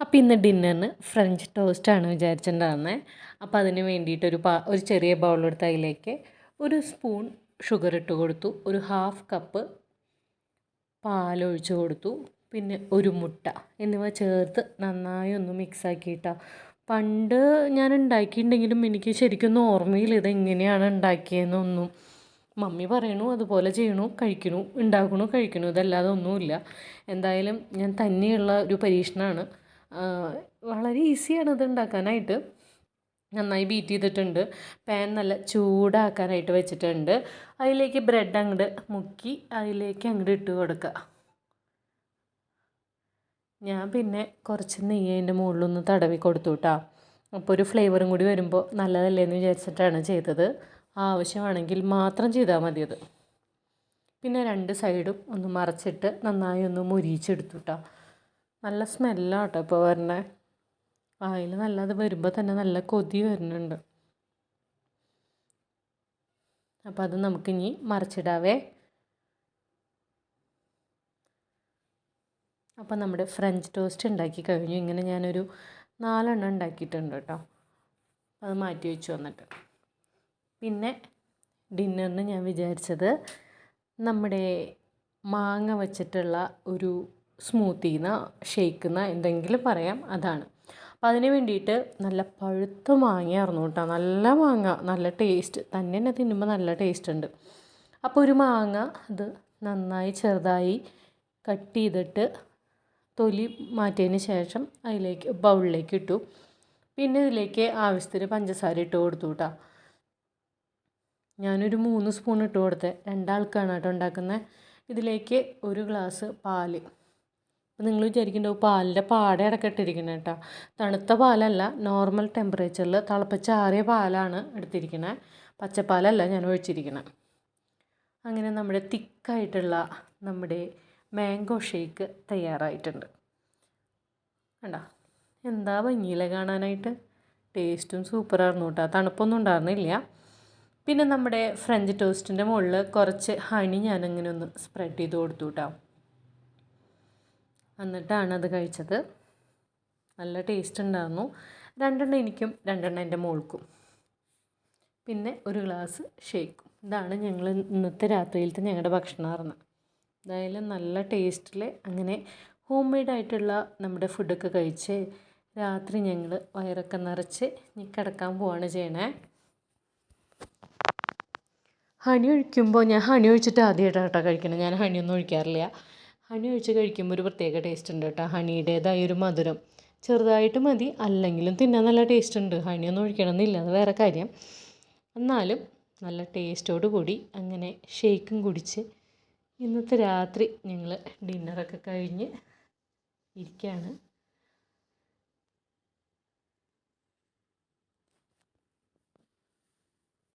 അപ്പോൾ ഇന്ന് ഡിന്നറിന് ഫ്രഞ്ച് ടോസ്റ്റാണ് വിചാരിച്ചിട്ടുണ്ടായിരുന്നത് അപ്പോൾ അതിന് വേണ്ടിയിട്ട് ഒരു പാ ഒരു ചെറിയ ബൗളെടുത്ത് അതിലേക്ക് ഒരു സ്പൂൺ ഷുഗർ ഇട്ട് കൊടുത്തു. ഒരു ഹാഫ് കപ്പ് പാലൊഴിച്ച് കൊടുത്തു. പിന്നെ ഒരു മുട്ട എന്നിവ ചേർത്ത് നന്നായി ഒന്ന് മിക്സ് ആക്കിയിട്ടാണ് പണ്ട് ഞാൻ ഉണ്ടാക്കിയിട്ടുണ്ടെങ്കിലും എനിക്ക് ശരിക്കൊന്നും ഇത് എങ്ങനെയാണ് ഉണ്ടാക്കിയതെന്നൊന്നും മമ്മി പറയണു അതുപോലെ ചെയ്യണു കഴിക്കണു ഉണ്ടാക്കണു കഴിക്കണു ഇതല്ലാതെ ഒന്നുമില്ല. എന്തായാലും ഞാൻ തന്നെയുള്ള ഒരു പരീക്ഷണമാണ് വളരെ ഈസിയാണ് ഇത് ഉണ്ടാക്കാനായിട്ട്. നന്നായി ബീറ്റ് ചെയ്തിട്ടുണ്ട്. പാൻ നല്ല ചൂടാക്കാനായിട്ട് വെച്ചിട്ടുണ്ട്. അതിലേക്ക് ബ്രെഡ് അങ്ങോട്ട് മുക്കി അതിലേക്ക് അങ്ങോട്ട് ഇട്ട് കൊടുക്കുക ഞാൻ പിന്നെ കുറച്ച് നെയ്യ് അതിന്റെ മുകളിലൊന്ന് തടവി കൊടുത്തു കേട്ടോ അപ്പോൾ ഒരു ഫ്ലേവറും കൂടി വരുമ്പോൾ നല്ലതല്ലേ എന്ന് വിചാരിച്ചിട്ടാണ് ചെയ്തത്. ആവശ്യമാണെങ്കിൽ മാത്രം ചെയ്താൽ മതി അത് പിന്നെ രണ്ട് സൈഡും ഒന്ന് മറച്ചിട്ട് നന്നായി ഒന്ന് മുരിച്ചെടുത്തു കേട്ടോ നല്ല സ്മെല്ലാണ് കേട്ടോ ഇപ്പോൾ വരണേ വായിൽ നല്ലത് വരുമ്പോൾ തന്നെ നല്ല കൊതി വരുന്നുണ്ട്. അപ്പോൾ അത് നമുക്കിനി മറിച്ചിടാവേ. അപ്പോൾ നമ്മുടെ ഫ്രഞ്ച് ടോസ്റ്റ് ഉണ്ടാക്കി കഴിഞ്ഞു. ഇങ്ങനെ ഞാനൊരു നാലെണ്ണം ഉണ്ടാക്കിയിട്ടുണ്ട് കേട്ടോ. അത് മാറ്റി വെച്ചു വന്നിട്ട്. പിന്നെ ഡിന്നറിന് ഞാൻ വിചാരിച്ചത് നമ്മുടെ മാങ്ങ വച്ചിട്ടുള്ള ഒരു സ്മൂത്തിന്ന ഷേക്കുന്ന എന്തെങ്കിലും പറയാം. അതാണ്. അപ്പോൾ അതിന് വേണ്ടിയിട്ട് നല്ല പഴുത്ത മാങ്ങയായിരുന്നു കേട്ടോ. നല്ല മാങ്ങ നല്ല ടേസ്റ്റ്. തന്നെ തന്നെ തിന്നുമ്പോൾ നല്ല ടേസ്റ്റ് ഉണ്ട്. അപ്പോൾ ഒരു മാങ്ങ അത് നന്നായി ചെറുതായി കട്ട് ചെയ്തിട്ട് തൊലി മാറ്റിയതിന് ശേഷം അതിലേക്ക് ബൗളിലേക്ക് ഇട്ടു. പിന്നെ ഇതിലേക്ക് ആവശ്യത്തിന് പഞ്ചസാര ഇട്ട് കൊടുത്തു കേട്ടോ. ഞാനൊരു മൂന്ന് സ്പൂൺ ഇട്ട് കൊടുത്തത് രണ്ടാൾക്കാണ് കേട്ടോ ഉണ്ടാക്കുന്നത് ഇതിലേക്ക് ഒരു ഗ്ലാസ് പാൽ. അപ്പോൾ നിങ്ങൾ വിചാരിക്കുന്നുണ്ടാവും പാലിന്റെ പാട ഇടക്കിട്ടിരിക്കുന്നത് കേട്ടോ തണുത്ത പാലല്ല നോർമൽ ടെമ്പറേച്ചറിൽ തിളപ്പിച്ചാറിയ പാലാണ് എടുത്തിരിക്കുന്നത് പച്ചപ്പാലല്ല ഞാൻ ഒഴിച്ചിരിക്കുന്നത് അങ്ങനെ നമ്മുടെ തിക്കായിട്ടുള്ള നമ്മുടെ മാംഗോ ഷേക്ക് തയ്യാറായിട്ടുണ്ട്. കണ്ടോ എന്താ ഭംഗിയില്ല കാണാനായിട്ട്? ടേസ്റ്റും സൂപ്പറായിരുന്നു കേട്ടോ തണുപ്പൊന്നും ഉണ്ടായിരുന്നില്ല. പിന്നെ നമ്മുടെ ഫ്രഞ്ച് ടോസ്റ്റിന്റെ മുകളിൽ കുറച്ച് ഹണി ഞാനങ്ങനെ ഒന്ന് സ്പ്രെഡ് ചെയ്ത് കൊടുത്തു കേട്ടോ എന്നിട്ടാണ് അത് കഴിച്ചത്. നല്ല ടേസ്റ്റ് ഉണ്ടായിരുന്നു. രണ്ടെണ്ണം എനിക്കും രണ്ടെണ്ണം എന്റെ മോൾക്കും. പിന്നെ ഒരു ഗ്ലാസ് ഷേക്കും ഇതാണ് ഞങ്ങൾ ഇന്നത്തെ രാത്രിയിലത്തെ ഞങ്ങളുടെ ഭക്ഷണം പറഞ്ഞത് എന്തായാലും നല്ല ടേസ്റ്റിൽ അങ്ങനെ ഹോം മെയ്ഡ് ആയിട്ടുള്ള നമ്മുടെ ഫുഡൊക്കെ കഴിച്ച് രാത്രി ഞങ്ങൾ വയറൊക്കെ നിറച്ച് ഇനി കിടക്കാൻ പോവാണ് ചെയ്യണേ. ഹണി ഒഴിക്കുമ്പോൾ ഞാൻ ഹണി ഒഴിച്ചിട്ട് ആദ്യമായിട്ടാണ് കേട്ടോ കഴിക്കണം. ഞാൻ ഹണിയൊന്നും ഒഴിക്കാറില്ല. ഹണി ഒഴിച്ച് കഴിക്കുമ്പോൾ ഒരു പ്രത്യേക ടേസ്റ്റ് ഉണ്ട് കേട്ടോ. ഹണിയുടേതായ ഒരു മധുരം. ചെറുതായിട്ട് മതി അല്ലെങ്കിലും തിന്നാൻ നല്ല ടേസ്റ്റ് ഉണ്ട്. ഹണിയൊന്നും ഒഴിക്കണമെന്നില്ല അത് വേറെ കാര്യം. എന്നാലും നല്ല ടേസ്റ്റോട് കൂടി അങ്ങനെ ഷേക്കും കുടിച്ച് ഇന്നത്തെ രാത്രി ഞങ്ങൾ ഡിന്നറൊക്കെ കഴിഞ്ഞ് ഇരിക്കുകയാണ്